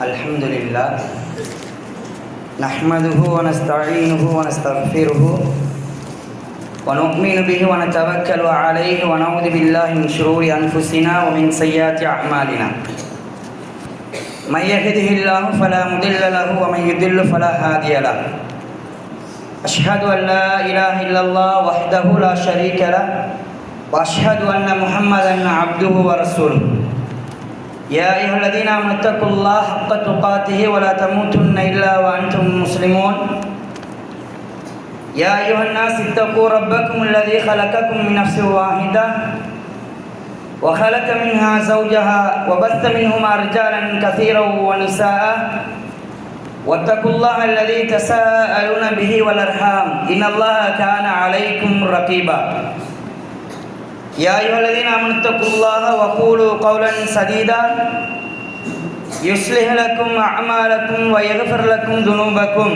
الحمد لله نحمده ونستعينه ونستغفره ونؤمن به ونتوكل عليه ونعوذ بالله من شرور أنفسنا ومن سيئات أعمالنا. من يهده الله فلا مضل له ومن يضل فلا هادي له. أشهد أن لا إله إلا الله وحده لا شريك له وأشهد أن محمدا عبده ورسوله. يا أيها الذين آمنوا اتقوا الله حق تقاته ولا تموتن إلا وأنتم مسلمون. يا أيها الناس اتقوا ربكم الذي خلقكم من نفس واحدة وخلق منها زوجها وبث منهما رجالا كثيرا ونساء. واتقوا الله الذي تساءلون به والأرحام. إن الله كان عليكم رقيبا. يا أيها الذين آمنوا اتقوا الله وقولوا قولا سديدا. يصلح لكم أعمالكم ويغفر لكم ذنوبكم.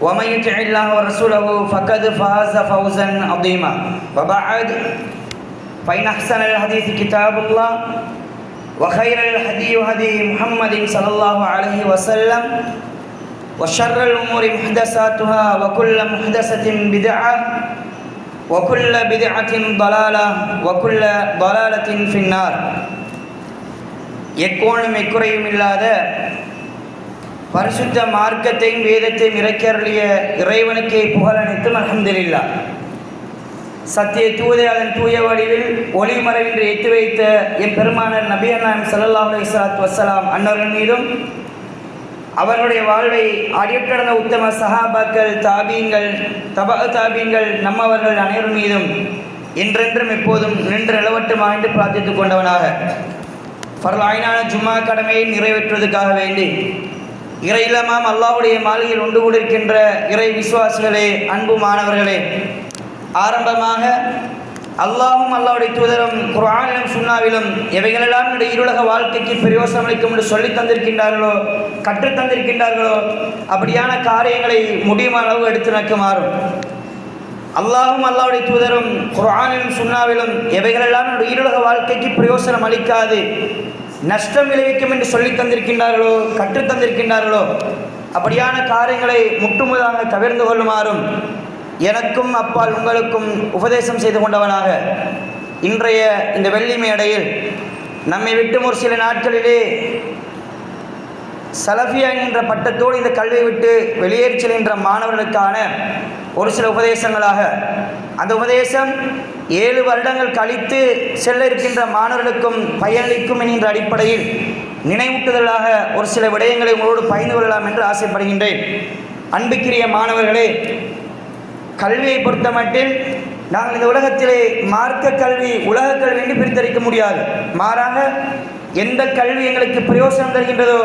ومن يطع الله ورسوله فقد فاز فوزا عظيما. وبعد فإن أحسن الحديث كتاب الله وخير الهدي هدي محمد صلى الله عليه وسلم وشر الأمور محدثاتها وكل محدثة بدعة وكل بدعة ضلالة وكل ضلالة في النار எக்கோணும் எக்குறையும் இல்லாத பரிசுத்த மார்க்கத்தையும் வேதத்தையும் இறக்கருளிய இறைவனுக்கே புகழனைத்தும் அலமதுல்லா சத்திய தூதை அதன் தூய வடிவில் ஒளிமறைவின்றி எத்து வைத்த என் பெருமானர் நபியண்ணாம் சல்லல்லா அலி சலாத் வசலாம் அன்னர்கள் மீதும் அவர்களுடைய வாழ்வை அடியட்டடந்த உத்தம சஹாபாக்கள் தாபீங்கள் தபா தாபீங்கள் நம்மவர்கள் அனைவர் மீதும் என்றென்றும் எப்போதும் நின்று நிலவட்டும் வாய்ந்து பிரார்த்தித்துக் கொண்டவனாக. பரலாயினான ஜும்மா கடமையை நிறைவேற்றுவதற்காக வேண்டி இறை இல்லமாம் அல்லாவுடைய மாளிகையில் ஒன்று கொண்டிருக்கின்ற இறை விசுவாசிகளே அன்பு மாணவர்களே ஆரம்பமாக அல்லாஹும் அல்லாவுடைய தூதரும் குரானிலும் சுண்ணாவிலும் எவைகளெல்லாம் என்னுடைய இருலக வாழ்க்கைக்கு பிரயோசனம் அளிக்கும் என்று சொல்லி தந்திருக்கின்றார்களோ கற்றுத் தந்திருக்கின்றார்களோ அப்படியான காரியங்களை முடியுமான அளவு எடுத்து நக்குமாறும் அல்லாஹும் அல்லாவுடைய தூதரும் குரானிலும் சுண்ணாவிலும் எவைகளெல்லாம் என்னுடைய இருலக வாழ்க்கைக்கு பிரயோசனம் அளிக்காது நஷ்டம் விளைவிக்கும் என்று சொல்லி தந்திருக்கின்றார்களோ கற்றுத் தந்திருக்கின்றார்களோ அப்படியான காரியங்களை முட்டுமுதாக தவிர்ந்து கொள்ளுமாறும். எனக்கும் அப்பால் உங்களுக்கும் உபதேசம் செய்து கொண்டவனாக இன்றைய இந்த வெள்ளி மேடையில் நம்மை விட்டும் ஒரு சில நாட்களிலே சலஃபியா என்ற பட்டத்தோடு இந்த கல்வியை விட்டு வெளியேறி செல்கின்ற மாணவர்களுக்கான ஒரு சில உபதேசங்களாக அந்த உபதேசம் ஏழு வருடங்கள் கழித்து செல்ல இருக்கின்ற மாணவர்களுக்கும் பயனளிக்கும் என்கின்ற அடிப்படையில் நினைவூட்டுதலாக ஒரு சில விடயங்களை உங்களோடு பகிர்ந்து கொள்ளலாம் என்று ஆசைப்படுகின்றேன். அன்புக்குரிய மாணவர்களே கல்வியை பொறுத்த மட்டில் நாங்கள் இந்த உலகத்திலே மார்க்க கல்வி உலக கல்வி என்று பிரித்தறிக்க முடியாது. மாறாக எந்த கல்வி எங்களுக்கு பிரயோசனம் தருகின்றதோ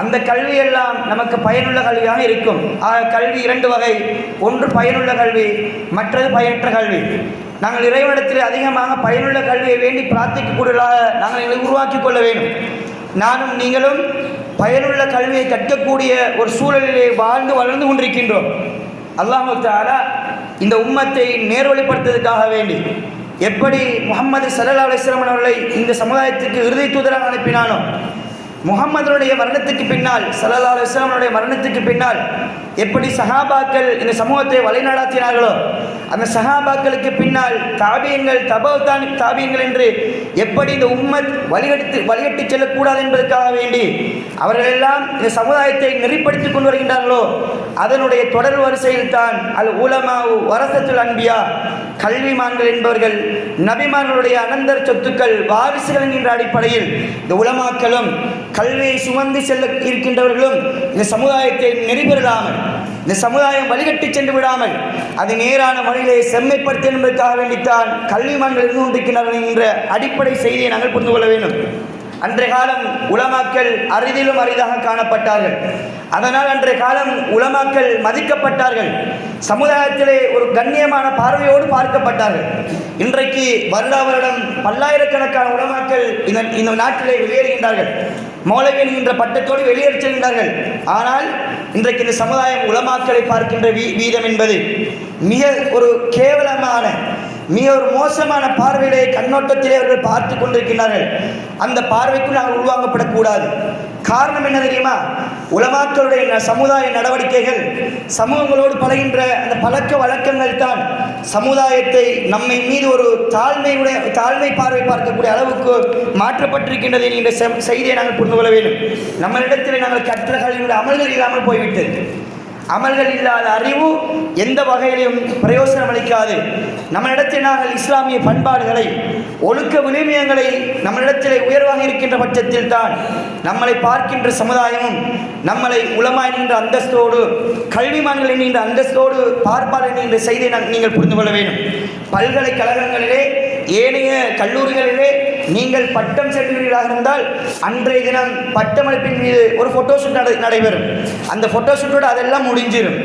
அந்த கல்வி எல்லாம் நமக்கு பயனுள்ள கல்வியாக இருக்கும். ஆக கல்வி இரண்டு வகை. ஒன்று பயனுள்ள கல்வி மற்றது பயனற்ற கல்வி. நாங்கள் இறைவனத்தில் அதிகமாக பயனுள்ள கல்வியை வேண்டி பிரார்த்திக்கக்கூடியதாக நாங்கள் எங்களை உருவாக்கி கொள்ள வேண்டும். நானும் நீங்களும் பயனுள்ள கல்வியை கற்கக்கூடிய ஒரு சூழலிலே வாழ்ந்து வளர்ந்து கொண்டிருக்கின்றோம். அல்லாஹு தாரா இந்த உம்மத்தை நேர்வழிப்படுத்துவதற்காக வேண்டி எப்படி முகமது சல்லா அலிஸ்லாமன் அவர்களை இந்த சமுதாயத்துக்கு இறுதி தூதராக அனுப்பினானோ முகம்மதனுடைய மரணத்துக்கு பின்னால் சல்லா அலிஸ்லாமனுடைய மரணத்துக்கு பின்னால் எப்படி சஹாபாக்கள் இந்த சமூகத்தை வழிநடாத்தினார்களோ அந்த சஹாபாக்களுக்கு பின்னால் தாபியங்கள் தபோதான் தாபியங்கள் என்று எப்படி இந்த உம்மத் வழிகெடுத்து வழிகட்டி செல்லக்கூடாது என்பதற்காக வேண்டி அவர்களெல்லாம் இந்த சமுதாயத்தை நெறிப்படுத்தி கொண்டு வருகின்றார்களோ அதனுடைய தொடர் வரிசையில் தான் அல் உலமா வரசத்துல் அன்பியா கல்விமான்கள் என்பவர்கள் நபிமார்களுடைய அனந்தர் சொத்துக்கள் வாரிசுகள் என்கின்ற அடிப்படையில் இந்த உலமாக்களும் கல்வியை சுமந்து செல்ல இருக்கின்றவர்களும் இந்த சமுதாயத்தை நெறிபெறாமல் இந்த சமுதாயம் வழிகட்டி சென்று விடாமல் அது நேரான வழியிலே செம்மைப்படுத்த என்பதற்காக வேண்டித்தான் கல்விமான்கள் இருந்து கொண்டிருக்கிறார்கள் என்ற அடிப்படை செய்தியை நாங்கள் புரிந்து கொள்ள வேண்டும். அன்றைய காலம் உலமாக்கள் அரிதிலும் அரிதாக காணப்பட்டார்கள். அதனால் அன்றைய காலம் உலமாக்கள் மதிக்கப்பட்டார்கள். சமுதாயத்திலே ஒரு கண்ணியமான பார்வையோடு பார்க்கப்பட்டார்கள். இன்றைக்கு வருடா வருடம் பல்லாயிரக்கணக்கான உலமாக்கள் இந்த இந்த நாட்டிலே வெளியேறுகின்றார்கள். மௌலவி என்கின்ற பட்டத்தோடு வெளியேறி செல்கின்றார்கள் ஆனால் இன்றைக்கு இந்த சமுதாயம் உலமாக்களை பார்க்கின்ற வீ வீதம் என்பது மிக ஒரு கேவலமான மிக ஒரு மோசமான பார்வையிலே கண்ணோட்டத்திலே அவர்கள் பார்த்து கொண்டிருக்கிறார்கள் அந்த பார்வைக்கும் நாங்கள் உள்வாங்கப்படக்கூடாது. காரணம் என்ன தெரியுமா? உலமாக்களுடைய சமுதாய நடவடிக்கைகள் சமூகங்களோடு பழகின்ற அந்த பழக்க வழக்கங்கள் தான் சமுதாயத்தை நம்மை மீது ஒரு தாழ்மையுடைய தாழ்மை பார்வை பார்க்கக்கூடிய அளவுக்கு மாற்றப்பட்டிருக்கின்றது என்கின்ற செ- செய்தியை நாங்கள் புரிந்து கொள்ள வேண்டும். நம்மளிடத்தில் நாங்கள் கற்ற அமல்கள் இல்லாமல் போய்விட்டது. அமல்கள் இல்லாத அறிவு எந்த வகையிலும் பிரயோசனம் அளிக்காது. நம்மளிடத்தில் நாங்கள் இஸ்லாமிய பண்பாடுகளை ஒழுக்க விளிமியங்களை நம்மளிடத்தில் உயர்வாக இருக்கின்ற பட்சத்தில் தான் நம்மளை பார்க்கின்ற சமுதாயமும் நம்மளை உளமாய் நின்ற அந்தஸ்தோடு கல்விமான்கள் என்கின்ற அந்தஸ்தோடு பார்ப்பார் என்கின்ற செய்தியை நீங்கள் புரிந்து கொள்ள வேண்டும். பல்கலைக்கழகங்களிலே ஏனைய கல்லூரிகளிலே நீங்கள் பட்டம் செல்கிறீர்களாக இருந்தால் அன்றைய தினம் பட்டமளிப்பின் மீது ஒரு ஃபோட்டோ ஷூட் நடை நடைபெறும். அந்த ஃபோட்டோ ஷூட்டோட அதெல்லாம் முடிஞ்சிடும்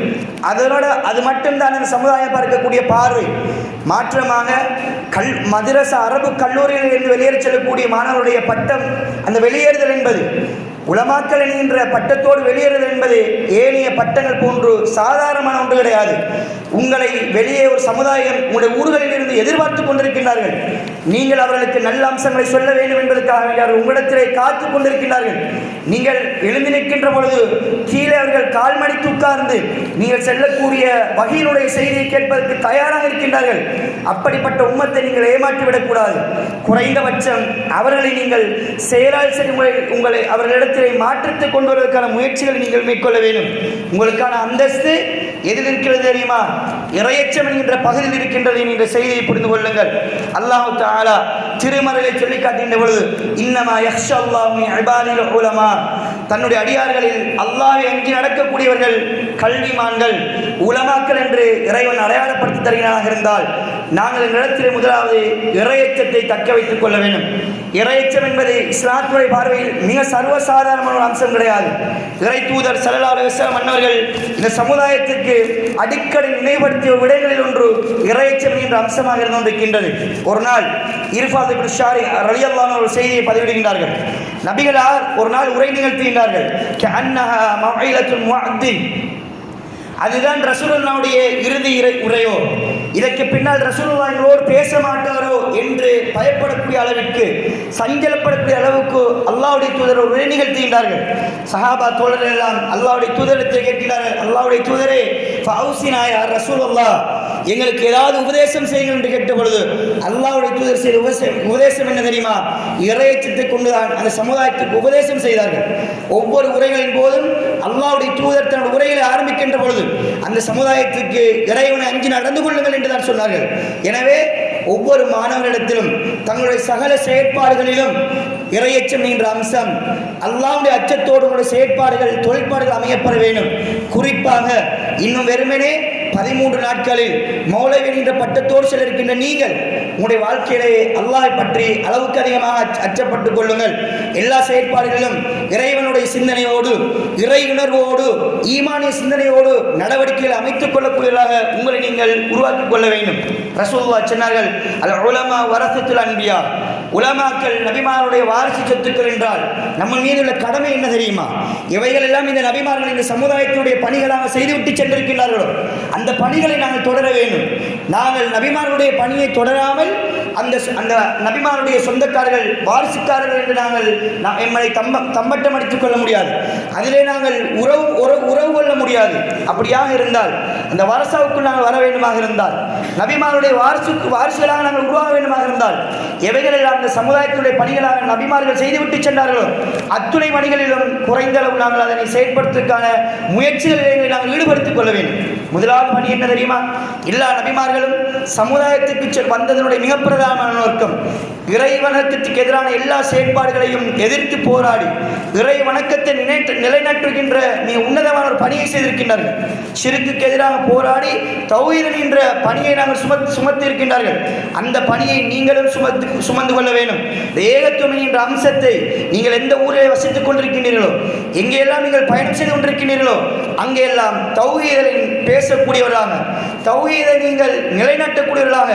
அதனோட அது மட்டும்தான் அந்த சமுதாயம் பார்க்கக்கூடிய பார்வை. மாற்றமாக கல் மதரச அரபு கல்லூரியில் இருந்து வெளியேறி செல்லக்கூடிய மாணவருடைய பட்டம் அந்த வெளியேறுதல் என்பது. உலமாக்கல் என்கின்ற பட்டத்தோடு வெளியேறுதல் என்பது ஏனைய பட்டங்கள் போன்று சாதாரணமான ஒன்று கிடையாது. உங்களை வெளியே ஒரு சமுதாயம் உங்களுடைய ஊர்களில் இருந்து எதிர்பார்த்து கொண்டிருக்கின்றார்கள். நீங்கள் அவர்களுக்கு நல்ல அம்சங்களை சொல்ல வேண்டும் என்பதற்காக அவர்கள் உங்களிடத்திலே காத்து கொண்டிருக்கின்றார்கள். நீங்கள் எழுந்து நிற்கின்ற பொழுது கீழே அவர்கள் கால் மடித்து உட்கார்ந்து நீங்கள் செல்லக்கூடிய வகையினுடைய செய்தியை கேட்பதற்கு தயாராக இருக்கின்றார்கள். அப்படிப்பட்ட உம்மத்தை நீங்கள் ஏமாற்றிவிடக்கூடாது. குறைந்தபட்சம் அவர்களை நீங்கள் செயலால் சரி உங்களை உங்களை அவர்களிடத்தில் மாற்றத்தை கொண்டு வருவதற்கான முயற்சிகளை நீங்கள் மேற்கொள்ள வேண்டும். உங்களுக்கான அந்தஸ்து எதில் இருக்கிறது தெரியுமா? இறையச்சம் என்கின்ற பகுதியில் இருக்கின்றது என்கிற செய்தியை புரிந்து கொள்ளுங்கள். அல்லாஹு தாலா திருமறையை சொல்லி காட்டுகின்ற பொழுது இன்னமா யக்ஷ அல்லாஹு அபாதில் உலமா. தன்னுடைய அடியார்களில் அல்லாஹ் எங்கே நடக்கக்கூடியவர்கள்? கல்விமான்கள் உலமாக்கள் என்று இறைவன் அடையாளப்படுத்தி தருகிறானாக இருந்தால் நாங்கள் எங்களிடத்தில் முதலாவது இறையச்சத்தை தக்க வைத்துக் கொள்ள வேண்டும். இறையச்சம் என்பது இஸ்லாத்துடைய பார்வையில் மிக சர்வசாதாரணமான ஒரு அம்சம் கிடையாது. இறை தூதர் சல்லல்லாஹு மன்னர்கள் இந்த சமுதாயத்திற்கு அடிக்கடி நினைவுபடுத்திய விடயங்களில் ஒன்று இறையச்சம் என்ற அம்சமாக இருந்து கொண்டிருக்கின்றது ஒரு நாள் இர்ஃபாத் இப்னு ஷாரி ரலியல்லான ஒரு செய்தியை பதிவிடுகின்றார்கள். நபிகளார் ஒரு நாள் உரை நிகழ்த்துகின்றார்கள். அதுதான் ரசூலுல்லாவுடைய இறுதி இறை உரையோ. இதற்கு பின்னால் ரசூலுல்லா பேச மாட்டாரோ என்று பயப்படக்கூடிய அளவிற்கு சஞ்சலப்படக்கூடிய அளவுக்கு அல்லாவுடைய தூதர் ஒரு உரை நிகழ்த்துகின்றார்கள். சஹாபா தோழர்கள் எல்லாம் அல்லாவுடைய தூதரத்தை கேட்கிறார்கள் அல்லாவுடைய தூதரே ஃபவுசினாயா அல்லாஹ் எங்களுக்கு ஏதாவது உபதேசம் செய்யுங்கள் என்று கேட்ட பொழுது அல்லாவுடைய தூதர் செய்த உபதேசம் உபதேசம் என்ன தெரியுமா? இறையச்சத்தை கொண்டுதான் அந்த சமுதாயத்துக்கு உபதேசம் செய்தார்கள். ஒவ்வொரு உரைகளின் போதும் அல்லாவுடைய தூதர் தன்னுடைய உரைகளை ஆரம்பிக்கின்ற பொழுது அந்த சமுதாயத்துக்கு இறைவனை அஞ்சு நடந்து கொள்ளுங்கள் என்று தான் சொன்னார்கள். எனவே ஒவ்வொரு மாணவரிடத்திலும் தங்களுடைய சகல செயற்பாடுகளிலும் இறையச்சம் என்ற அம்சம் அல்லாவுடைய அச்சத்தோடு உங்களுடைய செயற்பாடுகள் தொழிற்பாடுகள் அமையப்பட வேண்டும். குறிப்பாக இன்னும் வெறுமனே பதிமூன்று நாட்களில் மௌலவி என்ற பட்டத்தோடு சில இருக்கின்ற நீங்கள் உங்களுடைய வாழ்க்கையிலே அல்லாஹை பற்றி அளவுக்கு அதிகமாக அச்ச- அச்சப்பட்டுக் கொள்ளுங்கள். எல்லா செயற்பாடுகளிலும் இறைவனுடைய சிந்தனையோடு இறை உணர்வோடு ஈமானிய சிந்தனையோடு நடவடிக்கைகள் அமைத்துக் கொள்ளக்கூடியதாக உங்களை நீங்கள் உருவாக்கிக் கொள்ள வேண்டும். ரசூல்லா சொன்னார்கள் அல் உலமா வரசத்தில் அன்பியா. உலமாக்கள் நபிமாருடைய வாரிசு சொத்துக்கள் என்றால் நம்ம மீது உள்ள கடமை என்ன தெரியுமா? இவைகள் எல்லாம் இந்த நபிமார்கள் இந்த சமுதாயத்தினுடைய பணிகளாக செய்துவிட்டு சென்றிருக்கிறார்களோ அந்த பணிகளை நாங்கள் தொடர வேண்டும். நாங்கள் நபிமாருடைய பணியை தொடராமல் அந்த அந்த நபிமாருடைய சொந்தக்காரர்கள் வாரிசுக்காரர்கள் என்று நாங்கள் நாம் எம்மை தம்ப தம்பட்டம் அடித்துக் கொள்ள முடியாது. அதிலே நாங்கள் உறவு உறவு உறவு கொள்ள முடியாது. அப்படியாக இருந்தால் அந்த வாரசாவுக்குள் நாங்கள் வர வேண்டுமாக இருந்தால் நபிமாருடைய வாரிசுக்கு வாரிசுகளாக நாங்கள் உருவாக வேண்டுமாக இருந்தால் எவைகளில் அந்த சமுதாயத்தினுடைய பணிகளாக நபிமார்கள் செய்துவிட்டு சென்றார்களோ அத்துணை பணிகளிலும் குறைந்த அளவு நாங்கள் அதனை செயற்படுத்துவதற்கான முயற்சிகளில் நாங்கள் ஈடுபடுத்திக் கொள்ள வேண்டும். முதலாவது பணி என்ன தெரியுமா? எல்லா நபிமார்களும் சமுதாயத்துக்கு வந்ததனுடைய மிகப்பிரதான இஸ்லாமிய நோக்கம் இறை வணக்கத்துக்கு எதிரான எல்லா செயற்பாடுகளையும் எதிர்த்து போராடி இறை வணக்கத்தை நினைத்து நிலைநாட்டுகின்ற நீ உன்னதமான ஒரு பணியை செய்திருக்கின்றார்கள். சிறுக்குக்கு எதிராக போராடி தௌஹீத் என்ற பணியை நாங்கள் சுமத் சுமத்தி இருக்கின்றார்கள் அந்த பணியை நீங்களும் சுமத்து சுமந்து கொள்ள வேண்டும். இந்த ஏகத்துவம் என்ற அம்சத்தை நீங்கள் எந்த ஊரில் வசித்துக் கொண்டிருக்கின்றீர்களோ எங்கெல்லாம் நீங்கள் பயணம் செய்து கொண்டிருக்கிறீர்களோ அங்கெல்லாம் தௌஹீதலின் பேசக்கூடியவர்களாக தௌஹீதை நீங்கள் நிலைநாட்டக்கூடியவர்களாக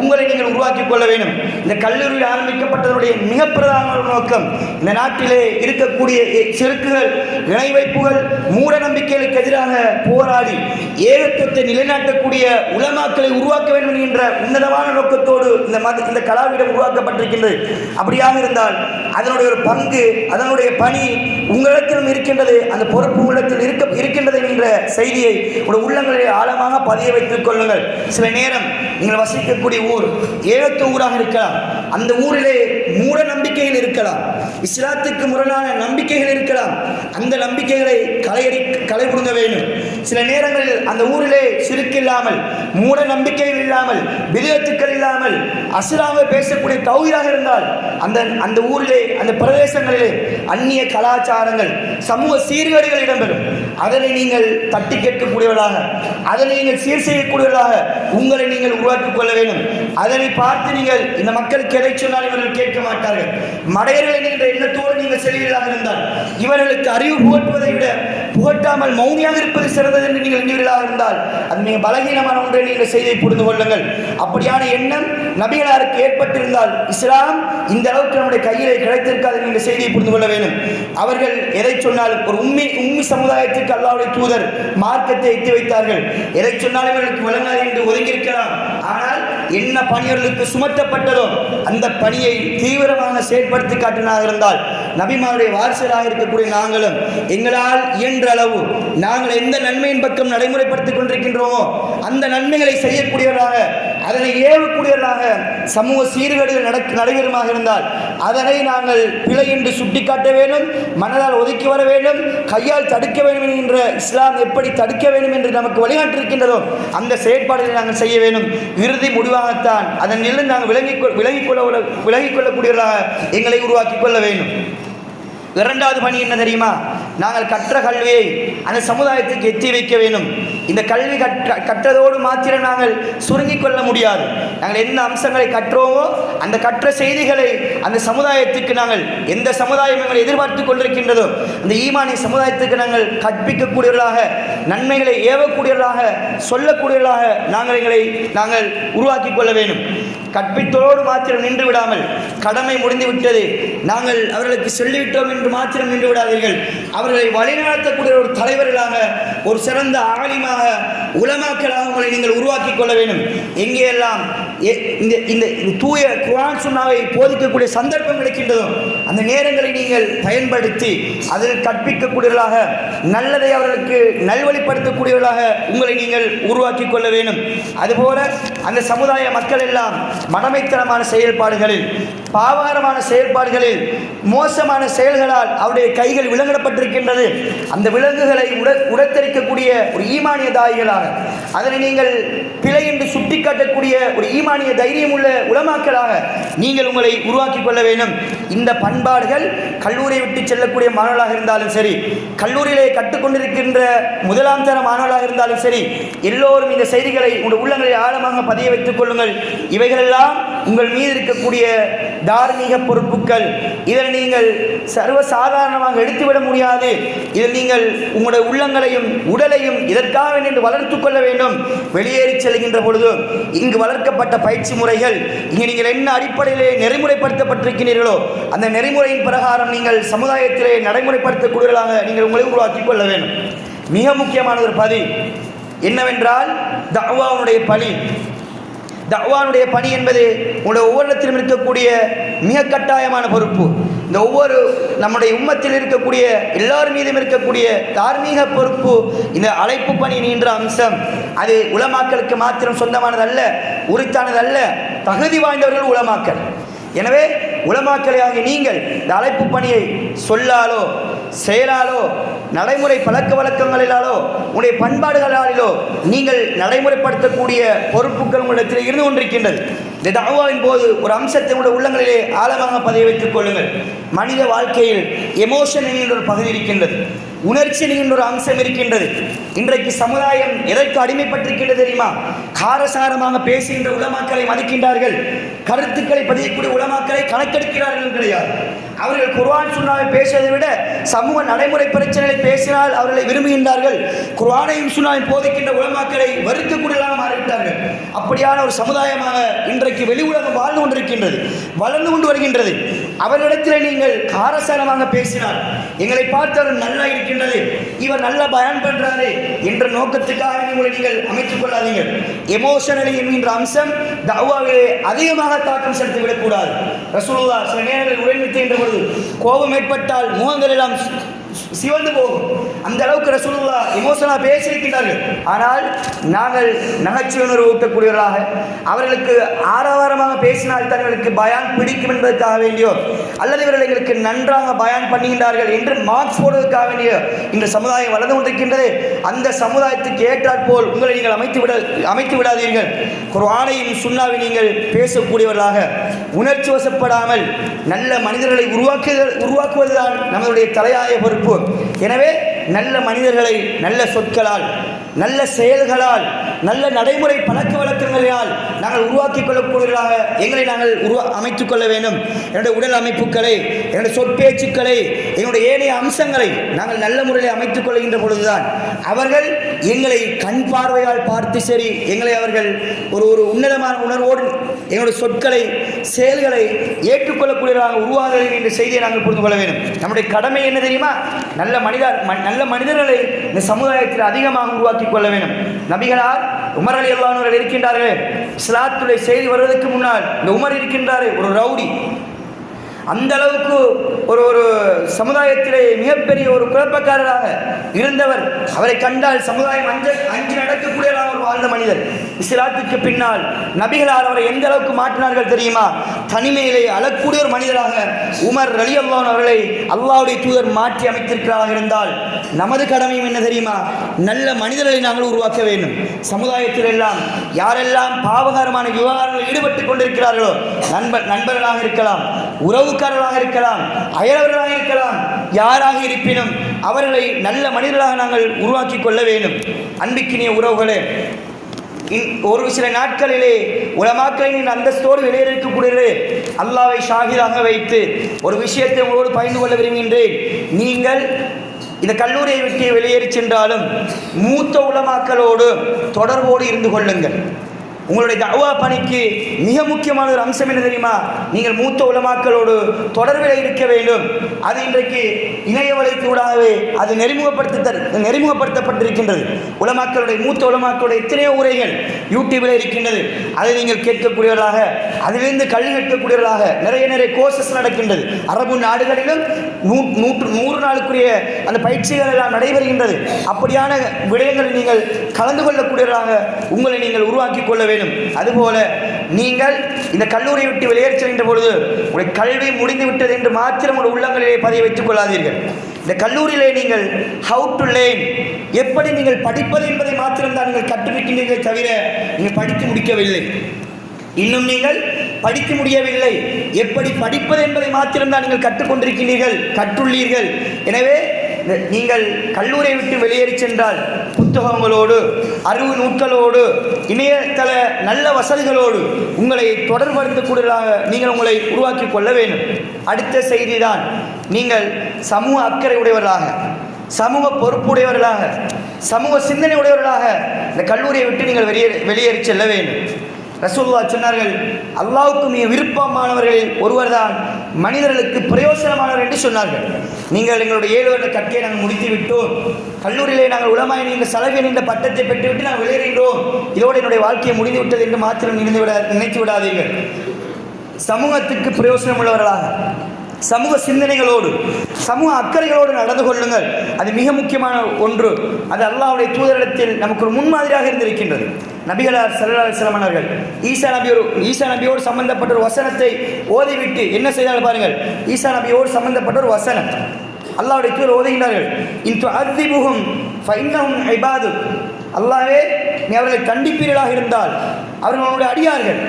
உங்களை நீங்கள் உருவாக்கிக் கொள்ள வேண்டும். இந்த கல்லூரி ஆரம்பிக்கப்பட்டதனுடைய மிக பிரதான நோக்கம் இந்த நாட்டிலே இருக்கக்கூடிய செருக்குகள் இணை வைப்புகள் மூட நம்பிக்கைகளுக்கு எதிராக போராடி ஏகத்துவத்தை நிலைநாட்டக்கூடிய உலமாக்களை உருவாக்க வேண்டும் என்ற உன்னதமான நோக்கத்தோடு இந்த மத இந்த கலாவிடம் உருவாக்கப்பட்டிருக்கின்றது. அப்படியாக இருந்தால் அதனுடைய ஒரு பங்கு அதனுடைய பணி உங்களிடத்திலும் இருக்கின்றது. அந்த பொறுப்பு உங்களிடத்தில் இருக்க இருக்கின்றது என்கின்ற செய்தியை உங்களுடைய உள்ளங்களில் ஆழமாக பதிய வைத்துக் கொள்ளுங்கள். சில நேரம் நீங்கள் வசிக்கக்கூடிய ஊர் ஏகத்துவ ஊராக இருக்கலாம். அந்த ஊரிலே மூட நம்பிக்கைகள் இருக்கலாம். இஸ்லாத்துக்கு முரணான நம்பிக்கைகள் இருக்கலாம். அந்த நம்பிக்கைகளை களையறி களைபுடுங்க வேண்டும். சில நேரங்களில் அந்த ஊரிலே சிறுக்கு இல்லாமல் மூட நம்பிக்கைகள் இல்லாமல் விதத்துக்கள் இல்லாமல் அசுராக பேசக்கூடிய தௌராக இருந்தால் அந்த அந்த ஊரிலே அந்த பிரதேசங்களிலே அந்நிய கலாச்சாரங்கள் சமூக சீர்கேடுகள் இடம்பெறும். அதனை நீங்கள் தட்டி கேட்கக்கூடியவர்களாக அதனை நீங்கள் சீர் செய்யக்கூடியவர்களாக உங்களை நீங்கள் உருவாக்கிக் கொள்ள வேண்டும். அதனை பார்த்து நீங்கள் இந்த மக்களுக்கு எதை சொன்னால் இவர்கள் கேட்க மாட்டார்கள். மடையர்கள் என்கின்ற எண்ணத்தோடு நீங்கள் செல்வீர்களாக இருந்தால் இவர்களுக்கு அறிவு புகட்டுவதை விட புகட்டாமல் மௌனியாக இருப்பது சிறந்தது என்று நீங்கள் எண்ணுவீர்களாக இருந்தால் அது மிக பலகீனமான ஒன்றை நீங்கள் செய்தியை புரிந்து கொள்ளுங்கள். அப்படியான எண்ணம் நபிகளாருக்கு ஏற்பட்டிருந்தால் இஸ்லாம் இந்த அளவுக்கு நம்முடைய கையிலே கிடைத்திருக்காது என்ற செய்தியை புரிந்து கொள்ள வேண்டும். அவர்கள் எதை சொன்னாலும் ஒரு உண்மை உண்மை சமுதாயத்திற்கு அல்லாவுடைய தூதர் மார்க்கத்தை எட்டி வைத்தார்கள். எதை சொன்னாலும் இவர்களுக்கு விளங்காது என்று ஒதுங்கியிருக்கலாம். ஆனால் என்ன பணியர்களுக்கு சுமத்தப்பட்டதோ அந்த பணியை தீவிரமாக செயற்படுத்தி காட்டினாக இருந்தால் நபிமாருடைய வாரிசலாக இருக்கக்கூடிய நாங்களும் எங்களால் இயன்ற அளவு நாங்கள் எந்த நன்மையின் பக்கம் நடைமுறைப்படுத்திக் கொண்டிருக்கின்றோமோ அந்த நன்மைகளை செய்யக்கூடியவர்களாக அதனை ஏவக்கூடியவர்களாக சமூக சீர்கேடுகள் நடக்க நடைபெறுமாக இருந்தால் அதனை நாங்கள் பிழை என்று சுட்டிக்காட்ட வேண்டும் மனதால் ஒதுக்கி வர வேண்டும் கையால் தடுக்க வேண்டும் என்கின்ற இஸ்லாம் எப்படி தடுக்க வேண்டும் என்று நமக்கு வழிகாட்டிருக்கின்றதோ அந்த செயற்பாடுகளை நாங்கள் செய்ய வேண்டும். இறுதி முடிவாகத்தான் அதன் நிலை நாங்கள் விளங்கிக் கொள் கொள்ள விலகிக் கொள்ளக்கூடியவர்களாக எங்களை உருவாக்கிக் கொள்ள வேண்டும். இரண்டாவது பணி என்ன தெரியுமா? நாங்கள் கற்ற கல்வியை அந்த சமுதாயத்துக்கு எத்தி வைக்க வேண்டும். இந்த கல்வி கற்ற கற்றதோடு மாத்திரம் நாங்கள் சுருங்கிக் கொள்ள முடியாது. நாங்கள் எந்த அம்சங்களை கற்றோமோ அந்த கற்ற செய்திகளை அந்த சமுதாயத்துக்கு நாங்கள் எந்த சமுதாயம் எங்களை எதிர்பார்த்து கொண்டிருக்கின்றதோ அந்த ஈமானிய சமுதாயத்துக்கு நாங்கள் கற்பிக்கக்கூடியவர்களாக நன்மைகளை ஏவக்கூடியவர்களாக சொல்லக்கூடியவர்களாக நாங்கள் எங்களை நாங்கள் உருவாக்கி கொள்ள வேண்டும். கற்பித்தோடு மாத்திரம் நின்று விடாமல் கடமை முடிந்து விட்டது நாங்கள் அவர்களுக்கு சொல்லிவிட்டோம் என்று மாத்திரம் நின்று விடாதீர்கள். அவர்களை வழிநடத்தக்கூடிய ஒரு தலைவர்களாக ஒரு சிறந்த ஆலிமாக உலமாக்களாக உங்களை நீங்கள் உருவாக்கி கொள்ள வேண்டும். எங்கேயெல்லாம் இந்த இந்த தூய குரான் சுண்ணாவை போதிக்கக்கூடிய சந்தர்ப்பம் கிடைக்கின்றதோ அந்த நேரங்களை நீங்கள் பயன்படுத்தி அதில் கற்பிக்கக்கூடியவர்களாக நல்லதை அவர்களுக்கு நல்வழிப்படுத்தக்கூடியவர்களாக உங்களை நீங்கள் உருவாக்கி கொள்ள வேண்டும். அதுபோல அந்த சமுதாய மக்கள் எல்லாம் மடமைத்தனமான செயல்பாடுகளில் பாவகரமான செயல்பாடுகளில் மோசமான செயல்கள் விலங்குகளால் அவருடைய கைகள் விலங்கிடப்பட்டிருக்கின்றது அந்த விலங்குகளை உட உடத்தரிக்கக்கூடிய ஒரு ஈமானிய தாயிகளாக அதனை நீங்கள் பிழை என்று சுட்டிக்காட்டக்கூடிய ஒரு ஈமானிய தைரியம் உள்ள உளமாக்களாக நீங்கள் உங்களை உருவாக்கி கொள்ள வேண்டும். இந்த பண்பாடுகள் கல்லூரியை விட்டு செல்லக்கூடிய மாணவர்களாக இருந்தாலும் சரி கல்லூரியிலே கற்றுக்கொண்டிருக்கின்ற முதலாம் தர மாணவர்களாக இருந்தாலும் சரி எல்லோரும் இந்த செய்திகளை உங்கள் உள்ளங்களில் ஆழமாக பதிய வைத்துக் கொள்ளுங்கள். இவைகளெல்லாம் உங்கள் மீது இருக்கக்கூடிய தார்மீக பொறுப்புகள். இதனை நீங்கள் சர்வ சாதாரணமாக எடுத்துவிட முடியாது. இதில் நீங்கள் உங்களுடைய உள்ளங்களையும் உடலையும் இதற்காக நின்று வளர்த்து கொள்ள வேண்டும். வெளியேறி செல்கின்ற பொழுது இங்கு வளர்க்கப்பட்ட பயிற்சி முறைகள் இங்கு நீங்கள் என்ன அடிப்படையிலே நெறிமுறைப்படுத்தப்பட்டிருக்கிறீர்களோ அந்த நெறிமுறையின் பிரகாரம் நீங்கள் சமுதாயத்திலே நடைமுறைப்படுத்தக்கூடியவர்களாக நீங்கள் உங்களை உருவாக்கிக் கொள்ள வேண்டும். மிக முக்கியமான ஒரு பதி என்னவென்றால் தவாவுடைய பணி. தவானுடைய பணி என்பது உங்களுடைய ஒவ்வொருத்திலும் இருக்கக்கூடிய மிக கட்டாயமான பொறுப்பு. இந்த ஒவ்வொரு நம்முடைய உம்மத்தில் இருக்கக்கூடிய எல்லார் மீதும் இருக்கக்கூடிய தார்மீக பொறுப்பு இந்த அழைப்பு பணி என்ற அம்சம். அது உலமாக்களுக்கு மாத்திரம் சொந்தமானதல்ல உரித்தானதல்ல தகுதி வாய்ந்தவர்கள் உலமாக்கல் எனவே உலமாக்களையாகி நீங்கள் இந்த அழைப்பு பணியை சொல்லாலோ செயலாலோ நடைமுறை பழக்க வழக்கங்களிலாலோ உடைய பண்பாடுகளாலோ நீங்கள் நடைமுறைப்படுத்தக்கூடிய பொறுப்புகள் உங்களிடத்தில் இருந்து கொண்டிருக்கின்றது. இந்த தாவாவின் போது ஒரு அம்சத்தை உள்ள உள்ளங்களிலே ஆழமாக பதிய வைத்துக் கொள்ளுங்கள். மனித வாழ்க்கையில் எமோஷன் என்கின்ற ஒரு பகுதி இருக்கின்றது. உணர்ச்சி என்கின்ற ஒரு அம்சம் இருக்கின்றது. இன்றைக்கு சமுதாயம் எதற்கு அடிமைப்பட்டிருக்கின்றது தெரியுமா? காரசாரமாக பேசுகின்ற உலமாக்களை மதிக்கின்றார்கள். கருத்துக்களை பதியக்கூடிய உலமாக்களை கணக்கெடுக்கிறார்கள் கிடையாது அவர்கள் குர்வான் சுனாவை பேசுவதை விட சமூக நடைமுறை பிரச்சனைகளை பேசினால் அவர்களை விரும்புகின்றார்கள். குர்ஆனையும் சுன்னாவையும் போதிக்கின்ற உலமாக்களை வெறுக்கக்கூடியதாக மாறிவிட்டார்கள். அப்படியான ஒரு சமுதாயமாக இன்றைக்கு வெளி உலகம் வாழ்ந்து கொண்டிருக்கின்றது வளர்ந்து கொண்டு வருகின்றது. அவர்களிடத்தில் நீங்கள் காரசாரமாக பேசினால் எங்களை பார்த்தவர் நல்லா இருக்கின்றது இவர் நல்ல பயன் பண்றாரு என்ற நோக்கத்துக்காக உங்களை நீங்கள் அமைத்துக் கொள்ளாதீர்கள் எமோஷனலி என்கின்ற அம்சம் தவாவிலே அதிகமாக தாக்கம் செலுத்திவிடக் கூடாது. ரசூலுல்லா சில நேரங்களில் உரைநிறுத்துகின்ற கோபம் ஏற்பட்டால் முகங்கள் எல்லாம் சிவந்து போகும். அந்த அளவுக்கு ரசூலுல்லா இமோஷனாக பேசியிருக்கின்றார்கள். ஆனால் நாங்கள் நகைச்சுவை உணர்வு ஊட்டக்கூடியவர்களாக அவர்களுக்கு ஆரவாரமாக பேசினால் தங்களுக்கு பயான் பிடிக்கும் என்பதற்காக வேண்டியோ அல்லது இவர்கள் எங்களுக்கு நன்றாக பயான் பண்ணுகின்றார்கள் என்று மார்க்ஸ் போடுவதற்காக வேண்டிய இந்த சமுதாயம் வளர்ந்து கொண்டிருக்கின்றது. அந்த சமுதாயத்துக்கு ஏற்றாற்போல் உங்களை நீங்கள் அமைத்து விட அமைத்து விடாதீர்கள். குரானையும் சுண்ணாவை நீங்கள் பேசக்கூடியவர்களாக உணர்ச்சி வசப்படாமல் நல்ல மனிதர்களை உருவாக்குதல் உருவாக்குவதுதான் நம்மளுடைய தலையாய பொருள் பொறுப்பு எனவே நல்ல மனிதர்களை நல்ல சொற்களால் நல்ல செயல்களால் நல்ல நடைமுறை பழக்க வழக்கங்களால் நாங்கள் உருவாக்கிக் கொள்ளக்கூடியதாக எங்களை நாங்கள் உருவா அமைத்துக் கொள்ள வேண்டும். என்னுடைய உடல் அமைப்புகளை என்னுடைய சொற்பேச்சுக்களை என்னுடைய ஏனைய அம்சங்களை நாங்கள் நல்ல முறையில் அமைத்துக் கொள்கின்ற பொழுதுதான். அவர்கள் எங்களை கண் பார்வையால் பார்த்து சரி எங்களை அவர்கள் ஒரு ஒரு உன்னதமான உணர்வோடு எங்களுடைய சொற்களை செயல்களை ஏற்றுக்கொள்ளக்கூடியதாக உருவாக என்ற செய்தியை நாங்கள் புரிந்து கொள்ள வேண்டும். நம்முடைய கடமை என்ன தெரியுமா? நல்ல மனிதர் ம- நல்ல மனிதர்களை இந்த சமுதாயத்தில் அதிகமாக உருவாக்கி கொள்ள வேண்டும். நபிகளார் உமர் அலி அல்லானவர்கள் இருக்கின்றார்கள். இஸ்லாத்துடைய செய்தி வருவதற்கு முன்னால் இந்த உமர் இருக்கின்றார் ஒரு ரவுடி. அந்த அளவுக்கு ஒரு ஒரு சமுதாயத்திலே மிகப்பெரிய ஒரு குழப்பக்காரராக இருந்தவர் அவரை கண்டால் சமுதாயம் அஞ்ச அஞ்சு நடக்கக்கூடிய ஒரு வாழ்ந்த மனிதர். இஸ்லாத்துக்கு பின்னால் நபிகளார் அவரை எந்த அளவுக்கு மாற்றினார்கள் தெரியுமா? தனிமையிலே அழக்கூடிய ஒரு மனிதராக உமர் ரலி அல்லான் அவர்களை அல்லாவுடைய தூதர் மாற்றி அமைத்திருக்கிறார்கள் இருந்தால் நமது கடமையும் என்ன தெரியுமா? நல்ல மனிதர்களை நாங்கள் உருவாக்க வேண்டும். சமுதாயத்தில் எல்லாம் யாரெல்லாம் பாவகரமான விவகாரங்களில் ஈடுபட்டு கொண்டிருக்கிறார்களோ நண்பர் நண்பர்களாக இருக்கலாம் உறவுக்காரர்களாக இருக்கலாம் அயலவர்களாக இருக்கலாம் யாராக இருப்பினும் அவர்களை நல்ல மனிதர்களாக நாங்கள் உருவாக்கி கொள்ள வேண்டும். அன்பிக்கினிய உறவுகளே இன் ஒரு சில நாட்களிலே உலமாக்களின் அந்தஸ்தோடு வெளியேறக்கூடியது அல்லாவை ஷாகிதாக வைத்து ஒரு விஷயத்தை உங்களோடு பகிர்ந்து கொள்ள விரும்புகின்றேன். நீங்கள் இந்த கல்லூரியை விட்டு வெளியேறி சென்றாலும் மூத்த உலமாக்களோடு தொடர்போடு இருந்து கொள்ளுங்கள். உங்களுடைய தவா பணிக்கு மிக முக்கியமான ஒரு அம்சம் என்ன தெரியுமா? நீங்கள் மூத்த உலமாக்களோடு தொடர்பில் இருக்க வேண்டும். அது இன்றைக்கு இணைய வலைத்தூடாகவே அது நெறிமுகப்படுத்த நெறிமுகப்படுத்தப்பட்டிருக்கின்றது. உலமாக்களுடைய மூத்த உலமாக்களுடைய எத்தனையோ உரைகள் யூடியூபில் இருக்கின்றது. அதை நீங்கள் கேட்கக்கூடியவர்களாக அதிலிருந்து கல்வி கேட்கக்கூடியவர்களாக நிறைய நிறைய கோர்சஸ் நடக்கின்றது. அரபு நாடுகளிலும் நூ நூற்று நூறு நாளுக்குரிய அந்த பயிற்சிகள் எல்லாம் நடைபெறுகின்றது. அப்படியான விடயங்களை நீங்கள் கலந்து கொள்ளக்கூடியவர்களாக உங்களை நீங்கள் உருவாக்கி கொள்ள வேண்டும். அதுபோல நீங்கள் இந்த கல்லூரியை விட்டு வெளியேறி செல்கின்ற பொழுது உங்களுடைய கல்வி முடிந்து விட்டது என்று மாத்திரம் உங்கள் உள்ளங்களிலே பதிய வைத்துக் கொள்ளாதீர்கள். இந்த கல்லூரியிலே நீங்கள் ஹவு டு லேன் எப்படி நீங்கள் படிப்பது என்பதை மாத்திரம்தான் நீங்கள் கற்றுருக்கின்றீர்களே தவிர நீங்கள் படித்து முடிக்கவில்லை. இன்னும் நீங்கள் படித்து முடியவில்லை. எப்படி படிப்பது என்பதை மாத்திரம்தான் நீங்கள் கற்றுக்கொண்டிருக்கிறீர்கள் கற்றுள்ளீர்கள். எனவே நீங்கள் கல்லூரியை விட்டு வெளியேறி சென்றால் புத்தகங்களோடு அறிவு நூட்களோடு இணையதள நல்ல வசதிகளோடு உங்களை தொடர்படுத்தக்கூடியதாக நீங்கள் உங்களை உருவாக்கி கொள்ள வேண்டும். அடுத்த செய்திதான் நீங்கள் சமூக அக்கறை உடையவர்களாக சமூக பொறுப்புடையவர்களாக சமூக சிந்தனை உடையவர்களாக இந்த கல்லூரியை விட்டு நீங்கள் வெளியே வெளியேறி செல்ல வேண்டும். ரசூல்லா சொன்னார்கள் அல்லாவுக்கு மிக விருப்பமானவர்களில் ஒருவர்தான் மனிதர்களுக்கு பிரயோசனமானவர் என்று சொன்னார்கள். நீங்கள் எங்களுடைய ஏழு வருட கற்கையை நாங்கள் முடித்து விட்டோம் கல்லூரியிலே நாங்கள் உலமாய் நீண்ட சலகை நீண்ட பட்டத்தை பெற்றுவிட்டு நாங்கள் வெளியேறுகின்றோம் இதோடு என்னுடைய வாழ்க்கையை முடிந்து விட்டது என்று மாத்திரம் நினைந்து விட நினைத்து விடாதீர்கள். சமூகத்துக்கு பிரயோசனம் உள்ளவர்களாக சமூக சிந்தனைகளோடு சமூக அக்கறைகளோடு நடந்து கொள்ளுங்கள். அது மிக முக்கியமான ஒன்று. அது அல்லாஹ்வுடைய தூதரிடத்தில் நமக்கு ஒரு முன்மாதிரியாக இருந்திருக்கின்றது. நபிகளார் சல்லா அலிஸ்லாம் அவர்கள் ஈசா நபியோடு ஈசா நபியோடு சம்பந்தப்பட்ட ஒரு வசனத்தை ஓதிவிட்டு என்ன செய்தாலும் பாருங்கள். ஈசா நபியோடு சம்பந்தப்பட்ட ஒரு வசனம். அல்லாவுடைய தூதர் ஓதுகின்றார்கள். இன்று அத்திபுகும் ஃபைன்னஹும் ஐபாது அல்லாஹ்வே நீ அவர்களை கண்டிப்பீர்களாக இருந்தால் அவர்கள் உன்னுடைய அடியார்கள்.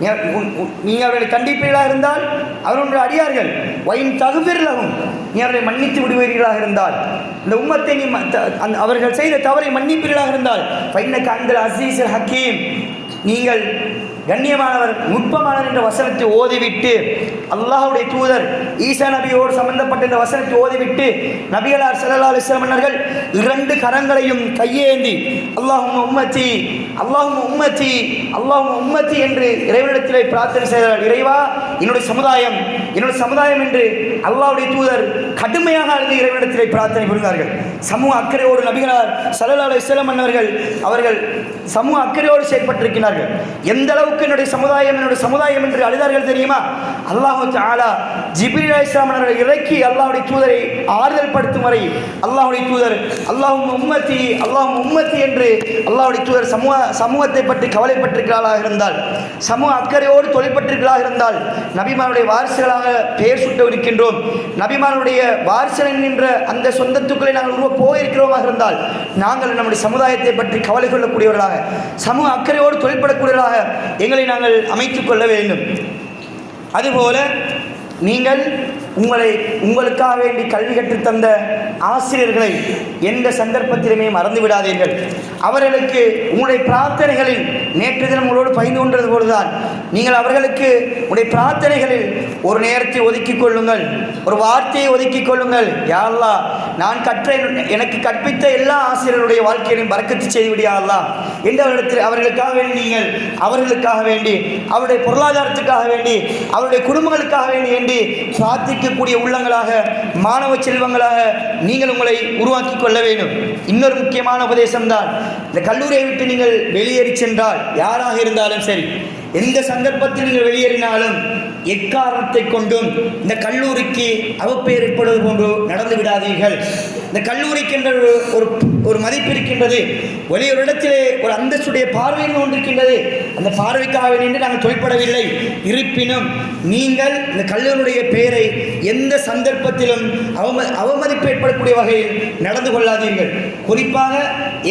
நீ- அவர்களை கண்டிப்பீர்களாக இருந்தால் அவர்களுடைய அடியார்கள். வயின் தகுவிரலகும் நீ அவர்களை மன்னித்து விடுவீர்களாக இருந்தால். இந்த உம்மத்தை நீ ம- த- அந்த அவர்கள் செய்த தவறை மன்னிப்பீர்களாக இருந்தால். பைனக்கு அந்த அசீஸ் ஹக்கீம். நீங்கள் கண்ணியமானவர் நுட்பமானவர் என்ற வசனத்தை ஓதிவிட்டு அல்லாஹுடைய தூதர் ஈசா நபியோடு சம்பந்தப்பட்ட இந்த வசனத்தை ஓதிவிட்டு நபியலார் ஸல்லல்லாஹு அலைஹி இரண்டு கரங்களையும் கையேந்தி அல்லாஹும் உம்மத்தி அல்லாஹும் உம்மத்தி அல்லாஹும் உம்மத்தி என்று இறைவனிடத்திலே பிரார்த்தனை செய்தார் இறைவா என்னுடைய சமுதாயம் என்னுடைய சமுதாயம் என்று அல்லாஹுடைய தூதர் கடுமையாக அழுது இறைவனிடத்திலே பிரார்த்தனை புரிந்தார்கள். சமூக அக்கறையோடு நபிகளார் ஸல்லல்லாஹு அலைஹி வஸல்லம் அவர்கள் சமூக அக்கறையோடு செயற்பட்டிருக்கிறார்கள் எந்த அளவுக்கு என்னுடைய சமுதாயம் என்னுடைய சமுதாயம் என்று அழுதார்கள் தெரியுமா? அல்லாஹு ஆலா ஜிபிரி அலைஹிஸ்ஸலாம் இறக்கி அல்லாஹுடைய தூதரை ஆறுதல் படுத்தும் வரை அல்லாஹுடைய தூதர் அல்லாஹும் உம்மத்தி அல்லாஹும் உம்மத்தி என்று அல்லாஹ்வுடைய தூதர் சமூக சமூகத்தை பற்றி கவலைப்பட்டிருக்கிறாளாக இருந்தால் சமூக அக்கறையோடு தொழில்பட்டிருக்கிறாக இருந்தால் நபிமானுடைய வாரிசுகளாக பெயர் சுட்ட இருக்கின்றோம் நபிமானுடைய வாரிசுகள் என்கின்ற அந்த சொந்தத்துக்களை நாங்கள் உருவ போயிருக்கிறோமாக இருந்தால் நாங்கள் நம்முடைய சமுதாயத்தை பற்றி கவலை கொள்ளக்கூடியவர்களாக சமூக அக்கறையோடு தொழில்படக்கூடியவர்களாக எங்களை நாங்கள் அமைத்துக் கொள்ள வேண்டும். அதுபோல நீங்கள் உங்களை உங்களுக்காக வேண்டி கல்வி கற்றுத் தந்த ஆசிரியர்களை எந்த சந்தர்ப்பத்திலுமே மறந்து விடாதீர்கள். அவர்களுக்கு உங்களுடைய பிரார்த்தனைகளில் நேற்று தினம் உங்களோடு பகிர்ந்து கொண்டது போதுதான். நீங்கள் அவர்களுக்கு உங்களுடைய பிரார்த்தனைகளில் ஒரு நேரத்தை ஒதுக்கிக் கொள்ளுங்கள். ஒரு வார்த்தையை ஒதுக்கிக் கொள்ளுங்கள். யா நான் கற்ற எனக்கு கற்பித்த எல்லா ஆசிரியருடைய வாழ்க்கையிலும் பறக்கத்து செய்து விடியா அல்லாஹ் என்று அவர்களுக்காக வேண்டி நீங்கள் அவர்களுக்காக வேண்டி அவருடைய பொருளாதாரத்துக்காக வேண்டி அவருடைய குடும்பங்களுக்காக வேண்டி வேண்டி பிரார்த்திக்கக்கூடிய உள்ளங்களாக மாணவ செல்வங்களாக நீங்கள் உங்களை உருவாக்கி கொள்ள வேண்டும். இன்னொரு முக்கியமான உபதேசம்தான் இந்த கல்லூரியை விட்டு நீங்கள் வெளியேறி சென்றால் யாராக இருந்தாலும் சரி எந்த சந்தர்ப்பத்தில் நீங்கள் வெளியேறினாலும் எக்காரணத்தை கொண்டும் இந்த கல்லூரிக்கு அவப்பெயர் ஏற்படுவது போன்று நடந்து விடாதீர்கள். இந்த கல்லூரிக்கு என்ற ஒரு ஒரு ஒரு மதிப்பு இருக்கின்றது. ஒரே ஒரு இடத்திலே ஒரு அந்தஸ்துடைய பார்வையில் ஒன்று இருக்கின்றது அந்த பார்வைக்காக நின்று நாங்கள் தொழிற்படவில்லை இருப்பினும் நீங்கள் இந்த கல்லூரியுடைய பெயரை எந்த சந்தர்ப்பத்திலும் அவம அவமதிப்பு ஏற்படக்கூடிய வகையில் நடந்து கொள்ளாதீர்கள். குறிப்பாக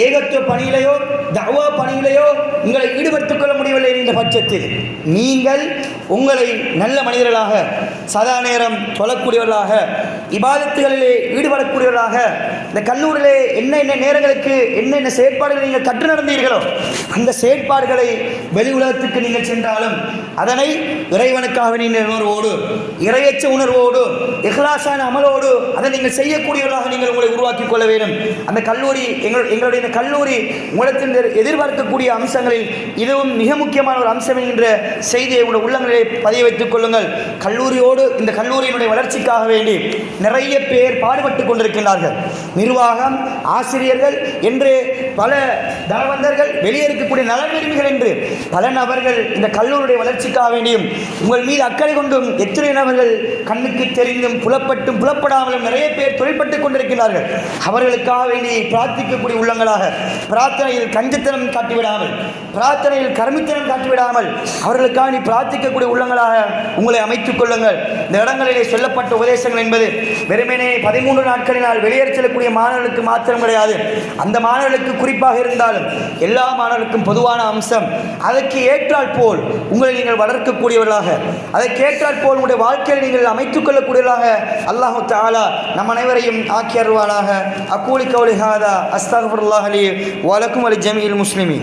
ஏகத்துவ பணியிலேயோ தவா பணியிலேயோ உங்களை ஈடுபடுத்திக் கொள்ள முடியவில்லை என்ற பட்சத்தில் நீங்கள் உங்களை நல்ல மனிதர்களாக சதா நேரம் தொழக்கூடியவர்களாக இபாதத்துகளிலே ஈடுபடக்கூடியவர்களாக இந்த கல்லூரியிலே என்ன என்ன நேரங்களுக்கு என்னென்ன செயற்பாடுகளை நீங்கள் கற்று நடந்தீர்களோ அந்த செயற்பாடுகளை வெளி உலகத்துக்கு நீங்கள் சென்றாலும் அதனை இறைவனுக்காக நீங்கள் உணர்வோடு இறையச்ச உணர்வோடு இஹ்லாசான அமலோடு அதை நீங்கள் செய்யக்கூடியவர்களாக நீங்கள் உங்களை உருவாக்கி கொள்ள வேண்டும். அந்த கல்லூரி எங்கள் எங்களுடைய இந்த கல்லூரி உங்களிடத்தில் எதிர்பார்க்கக்கூடிய அம்சங்களில் இதுவும் மிக முக்கியமான ஒரு அம்சம் என்கின்ற செய்தியை உங்கள் உள்ளங்களிலே பதிய வைத்துக் கொள்ளுங்கள். கல்லூரியோடு இந்த கல்லூரியினுடைய வளர்ச்சிக்காக வேண்டி நிறைய பேர் பாடுபட்டு கொண்டிருக்கின்றார்கள். நிர்வாகம் ஆசிரியர்கள் என்று பல தனவந்தர்கள் வெளியே இருக்கக்கூடிய நலவிரும்பிகள் என்று பல நபர்கள் இந்த கல்லூரியுடைய வளர்ச்சிக்காக வேண்டியும் உங்கள் மீது அக்கறை கொண்டும் எத்தனை நபர்கள் கண்ணுக்கு தெரிந்தும் புலப்பட்டும் புலப்படாமலும் நிறைய பேர் தொழில்பட்டு கொண்டிருக்கிறார்கள் அவர்களுக்காக வேண்டி பிரார்த்திக்கக்கூடிய உள்ளங்களாக பிரார்த்தனையில் கஞ்சத்தனம் காட்டிவிடாமல் பிரார்த்தனையில் கருமித்தனம் காட்டிவிடாமல் அவர்களுக்காக நீ பிரார்த்திக்கக்கூடிய உள்ளங்களாக உங்களை அமைத்துக் கொள்ளுங்கள். இந்த இடங்களிலே சொல்லப்பட்ட உபதேசங்கள் என்பது வெறுமனே பதிமூன்று நாட்களினால் வெளியேறி செல்லக்கூடிய மாணவர்களுக்கு மாத்திரம் கிடையாது. அந்த மாணவர்களுக்கு குறிப்பாக இருந்தாலும் எல்லா மாணவர்களுக்கும் பொதுவான அம்சம் அதற்கு ஏற்றால் போல் உங்களை நீங்கள் வளர்க்கக்கூடியவர்களாக அதற்கு ஏற்றால் போல் உங்களுடைய வாழ்க்கையை நீங்கள் அமைத்துக் கொள்ளக்கூடியவர்களாக அல்லாஹு தாலா நம் அனைவரையும் ஆக்கி அருவானாக அக்கூலி கவுலிஹாதா ஹாதா அஸ்தாஃபுல்லாஹ் அலி வலக்கும் அலி ஜமீல் முஸ்லிமி